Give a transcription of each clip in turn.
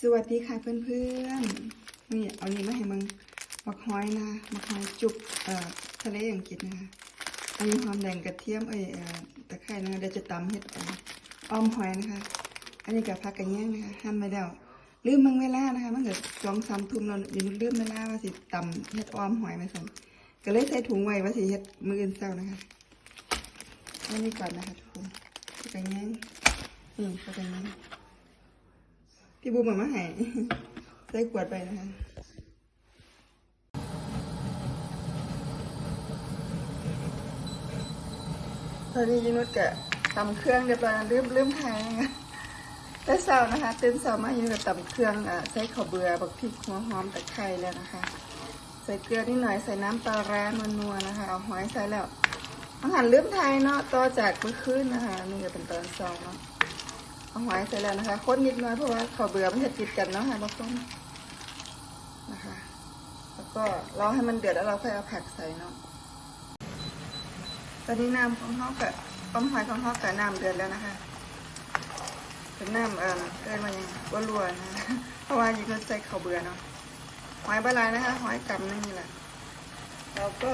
สวัสดีค่ะเพื่อนๆนี่เอานี้มาให้มึงมักหอยนะมักหอยจุกเอ่อทะเลอังกฤษนะคะอันนี้หอมแดงกระเทียมเอ้ยเอ่อตะไคร้นะเดี๋ยวจะตำเห็ดอ่ออ้อมหอยนะคะ อันนี้กับผักกระแยงนะคะหั่นไปแล้วลืมบางเวลานะคะมันเกิดสองสามทุ่มเราอย่าลืมเวลาว่าสิตำเห็ดอ้อมหอยมาสั่นก็เลยใส่ถุงไว้ว่าสิเห็ดมืออื่นเช้านะคะอันนี้ก่อนนะคะทุกคนผักกระแยงนี่ผักกระแยง พี่บูมมามาให้ใส่ขวดไปนะคะตอนนี้ยนุชกะตำเครื่องเรียบร้อยแล้วลืมลืมทายนะแต่เช้านะคะตื่นเช้ามาอยู่กับตำเครื่องอ่าใส่ข้าวเบื่อบักพริกหัวหอมตะไคร้แล้วนะคะ ใส่เกลือนิดหน่อยใส่น้ำปลาร้านัวๆนะคะเอาหอยใส่แล้วอาหารลืมไทยเนาะต่อจากเมื่อคืนนะคะนี่ก็เป็นตอนสองเนาะ เอาหอยใส่แล้วนะคะคนนิดหน้อยเพราะว่าเขาเบื่อมันจะติดกันเนาะค่ะบางคนนะคะ แล้วก็รอให้มันเดือดแล้วเราค่อยเอาผักใส่เนาะตอนนี้น้ำของเขากับต้มหอยของเขากับน้ำเดือดแล้วนะคะเป็นน้ำเอ่อเกินมายังรัวๆนะเพราะว่ายิ่งใส่ข้าเบื่อเนาะหอยบาลายนะคะหอยกำนี่แหละเราก็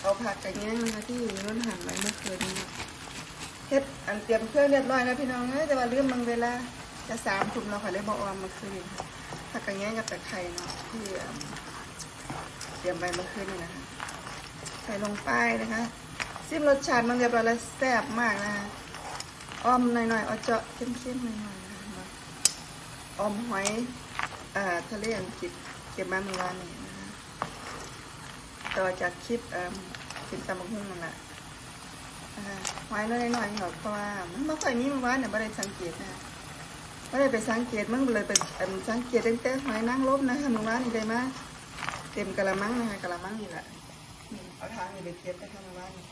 เอาผักกระเงี้ยงนะคะที่นุ่นหั่นไว้เมื่อคืนนี้ เฮ็ดอันเตรียมเครื่องเรียบร้อยแล้วพี่น้องเอ้ยแต่ว่าลืมบางเวลาจะสามทุ่มเราค่ะเลยบอออมมาคืนผักกระเงี้ยกับตะไคร้เนาะที่เอิ่มเตรียมไปมื่อคืนนี่นะคะใส่ลงไปนะคะซิมรสชาติมันเรียบร้อยแล้วแซ่บมากนะคะอ้อมหน่อยๆเอาเจาะเข้มๆหน่อยๆนะคะอ้อมหอยอ่าทะเลอังกฤษเก็บมาเมื่อวานนี้นะคะต่อจากคลิปเอ่อกินตำบักหุ่งนั่นแหละอ่า ไว้น้อยๆหน่อยค่ะเพราะว่ามันไม่ค่อยมีเมื่อวานเนี่ยไม่ได้สังเกตนะไม่ได้ไปสังเกตมันเลยไปสังเกตตั้งแต่หอยนางรมนะคะเมื่อวานนี่ได้มาเต็มกะละมังนะคะกะละมังนี่แหละเอาทางนี่ไปเก็บนะคะเมื่อวานี่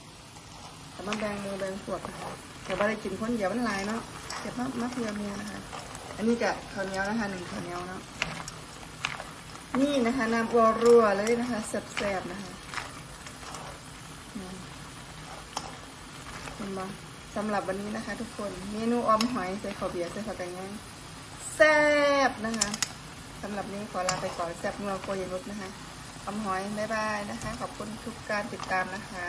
แต่มาแบงมือแบงพวกนะคะแต่ไม่ได้กินคนเดียวมันลายเนาะเก็บมามาเพื่อเมียนะคะ อันนี้กะข้าวเหนียวนะคะหนึ่งข้าวเหนียวเนาะนี่นะคะน้ำอัวรัวเลยนะคะแซ่บๆนะคะนี่ เห็นบ่สำหรับวันนี้นะคะ ทุกคนเมนูออมหอยใส่ข้าวเบียร์ใส่ผักกระเงี้ยงแซ่บนะคะสำหรับนี้ขอลาไปก่อนแซ่บนัวโกยนุษนะคะออมหอยบ๊ายบายนะคะ ขอบคุณทุกการติดตามนะคะ